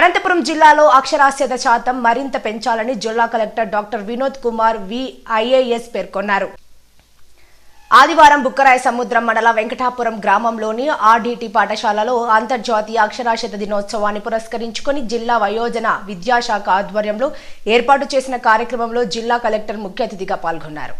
అనంతపురం జిల్లాలో అక్షరాస్యత శాతం మరింత పెంచాలని జిల్లా collector doctor Vinod Kumar V IAS పేర్కొన్నారు. ఆదివారం బుక్కరాయ సముద్రం మండల వెంకటాపురం గ్రామంలోని ఆర్డీటీ పాఠశాలలో అంతర్జాతీయ అక్షరాస్యత దినోత్సవాన్ని పురస్కరించుకుని జిల్లా వయోజన విద్యాశాఖ ఆధ్వర్యంలో ఏర్పాటు చేసిన కార్యక్రమంలో జిల్లా కలెక్టర్ ముఖ్య అతిథిగా పాల్గొన్నారు.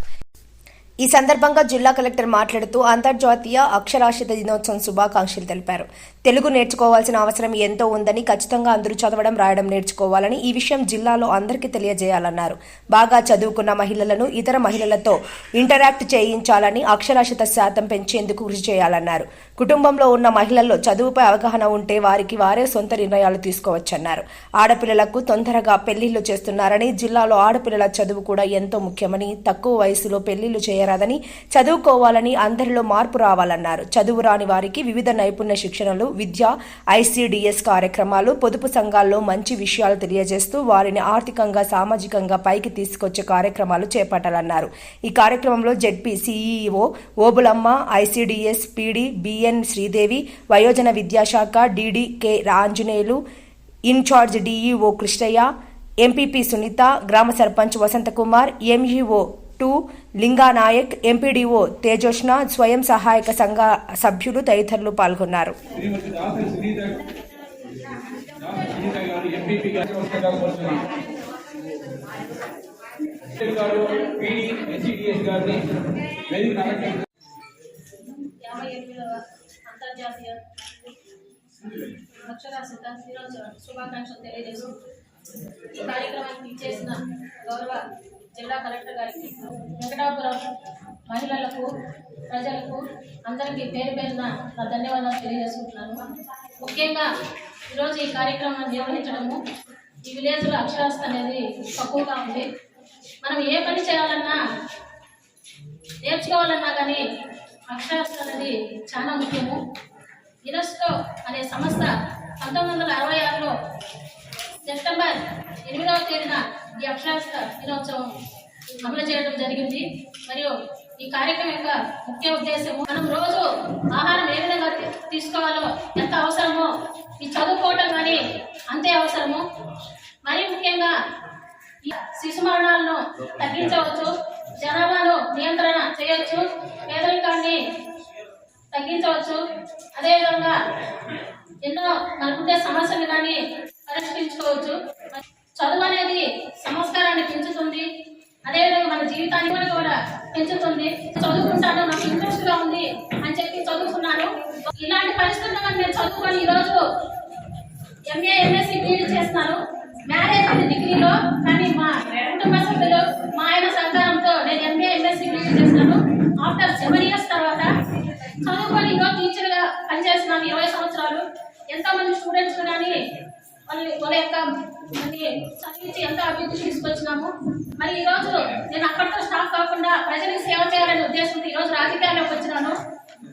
ఈ సందర్భంగా జిల్లా కలెక్టర్ మాట్లాడుతూ అంతర్జాతీయ అక్షరాస్యత దినోత్సవం శుభాకాంక్షలు తెలిపారు. తెలుగు నేర్చుకోవాల్సిన అవసరం ఎంతో ఉందని ఖచ్చితంగా అందరూ చదవడం రాయడం నేర్చుకోవాలని ఈ విషయం జిల్లాలో అందరికీ తెలియజేయాలన్నారు. బాగా చదువుకున్న మహిళలను ఇతర మహిళలతో ఇంటరాక్ట్ చేయించాలని అక్షరాస్యత శాతం పెంచేందుకు కృషి చేయాలన్నారు. కుటుంబంలో ఉన్న మహిళల్లో చదువుపై అవగాహన ఉంటే వారికి వారే సొంత నిర్ణయాలు తీసుకోవచ్చన్నారు. ఆడపిల్లలకు తొందరగా పెళ్ళిళ్ళు చేస్తున్నారని జిల్లాలో ఆడపిల్లల చదువు కూడా ఎంతో ముఖ్యమని తక్కువ వయసులో పెళ్ళిళ్ళు చేయరాదని చదువుకోవాలని అందరిలో మార్పు రావాలన్నారు. చదువు రాని వారికి వివిధ నైపుణ్య శిక్షణలు విద్య ఐసీడీఎస్ కార్యక్రమాలు పొదుపు సంఘాల్లో మంచి విషయాలు తెలియజేస్తూ వారిని ఆర్థికంగా సామాజికంగా పైకి తీసుకొచ్చే కార్యక్రమాలు చేపట్టాలన్నారు. ఈ కార్యక్రమంలో ZP CEO Obulamma ICDS PD BN Sridevi వయోజన విద్యాశాఖ DDK Anjaneyulu incharge DEO Krishnaiah MPP Sunitha గ్రామ sarpanch Vasanthakumar MEO two Linganayak MPDO Tejoshna స్వయం సహాయక సంఘ సభ్యులు తదితరులు పాల్గొన్నారు. అంతర్జాతీయ అక్షరాస్యత దినోత్సవ శుభాకాంక్షలు తెలియజేస్తూ ఈ కార్యక్రమానికి ఇచ్చేసిన గౌరవ జిల్లా కలెక్టర్ గారికి వెంకటాపురం మహిళలకు ప్రజలకు అందరికీ పేరు పేరున నా ధన్యవాదాలు తెలియజేసుకుంటున్నాను. ముఖ్యంగా ఈరోజు ఈ కార్యక్రమాన్ని నిర్వహించడము ఈ విలేజ్లో అక్షరాస్యత అనేది తక్కువగా ఉంది. మనం ఏ పని చేయాలన్నా నేర్చుకోవాలన్నా కానీ అక్షరాస్యత అనేది చాలా ముఖ్యము. యునెస్కో అనే సంస్థ పంతొమ్మిది వందల అరవై ఆరులో సెప్టెంబర్ ఎనిమిదవ తేదీన ఈ అక్షరాస్యత దినోత్సవం అమలు చేయడం జరిగింది. మరియు ఈ కార్యక్రమం యొక్క ముఖ్య ఉద్దేశం మనం రోజు ఆహారం ఏ విధంగా తీసుకోవాలో ఎంత అవసరమో ఈ చదువుకోవటం కానీ అంతే అవసరము. మరీ ముఖ్యంగా ఈ శిశు మరణాలను తగ్గించవచ్చు జనాభాను నియంత్రణ చేయవచ్చు పేదరికాన్ని తగ్గించవచ్చు. అదేవిధంగా ఎన్నో మనకుండే సమస్యలు కానీ పరిష్కరించుకోవచ్చు. చదువు అనేది సంస్కారాన్ని పెంచుతుంది అదేవిధంగా మన జీవితాన్ని కూడా కూడా పెంచుతుంది. చదువుకుంటాను నాకు ఇంట్రెస్ట్గా ఉంది అని చెప్పి చదువుకున్నాను ఇలాంటి పరిస్థితుల్లో నేను చదువుకొని ఈరోజు ఎంఏ ఎంఎస్సి బీఈడి చేస్తున్నాను. మ్యారేజ్ ఉంది డిగ్రీలో కానీ మా కుటుంబ సభ్యులు మా ఆయన సహకారంతో నేను ఎంఏ ఎంఎస్సి బీఈడి చేస్తున్నాను. ఆఫ్టర్ సెవెన్ ఇయర్స్ తర్వాత చదువుకొని ఈరోజు టీచర్గా పనిచేస్తున్నాను ఇరవై సంవత్సరాలు. ఎంతో మంది స్టూడెంట్స్ కానీ వాళ్ళ వాళ్ళ యొక్క చదివించి ఎంతో అభివృద్ధి తీసుకొచ్చినాము. మరి ఈ రోజు నేను అక్కడితో స్టాప్ కాకుండా ప్రజలకు సేవ చేయాలనే ఉద్దేశంతో ఈ రోజు రాజకీయాల్లోకి వచ్చినాను.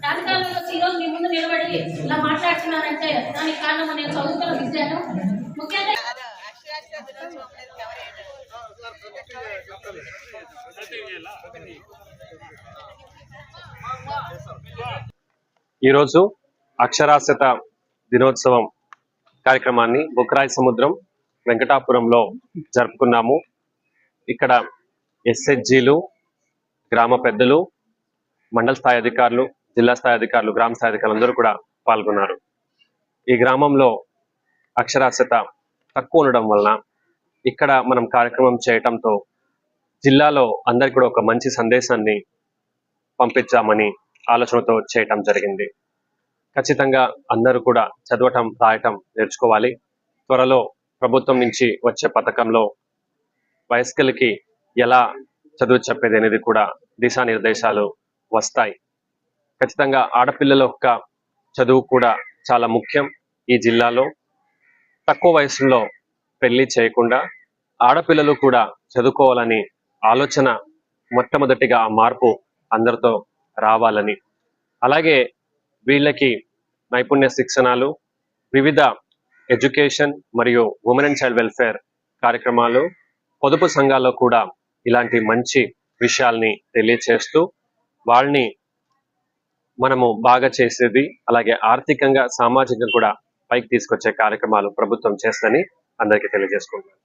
రాజకీయాల్లోకి వచ్చి ఈ రోజు మీ ముందు నిలబడి ఇలా మాట్లాడుతున్నానంటే దానికి కారణం నేను చదువుకున్న విద్యను. ముఖ్యంగా ఈరోజు అక్షరాస్యత దినోత్సవం కార్యక్రమాన్ని బుక్రాయి సముద్రం వెంకటాపురంలో జరుపుకున్నాము. ఇక్కడ ఎస్హెచ్జీలు గ్రామ పెద్దలు మండల స్థాయి అధికారులు జిల్లా స్థాయి అధికారులు గ్రామ స్థాయి అధికారులు అందరూ కూడా పాల్గొన్నారు. ఈ గ్రామంలో అక్షరాస్యత తక్కువ ఉండడం వలన ఇక్కడ మనం కార్యక్రమం చేయటంతో జిల్లాలో అందరికి కూడా ఒక మంచి సందేశాన్ని పంపించామని ఆలోచనతో చేయటం జరిగింది. ఖచ్చితంగా అందరూ కూడా చదవటం రాయటం నేర్చుకోవాలి. త్వరలో ప్రభుత్వం నుంచి వచ్చే పథకంలో వయస్కులకి ఎలా చదువు చెప్పేది అనేది కూడా దిశానిర్దేశాలు వస్తాయి. ఖచ్చితంగా ఆడపిల్లల యొక్క చదువు కూడా చాలా ముఖ్యం ఈ జిల్లాలో. తక్కువ వయసులో పెళ్ళి చేయకుండా ఆడపిల్లలు కూడా చదువుకోవాలని ఆలోచన మొట్టమొదటిగా ఆ మార్పు అందరితో రావాలని. అలాగే వీళ్ళకి నైపుణ్య శిక్షణాలు వివిధ ఎడ్యుకేషన్ మరియు ఉమెన్ అండ్ చైల్డ్ వెల్ఫేర్ కార్యక్రమాలు పొదుపు సంఘాల్లో కూడా ఇలాంటి మంచి విషయాల్ని తెలియచేస్తూ వాళ్ళని మనము బాగా చేసేది అలాగే ఆర్థికంగా సామాజికంగా కూడా పైకి తీసుకొచ్చే కార్యక్రమాలు ప్రభుత్వం చేస్తుందని అందరికీ తెలియజేసుకుంటున్నాను.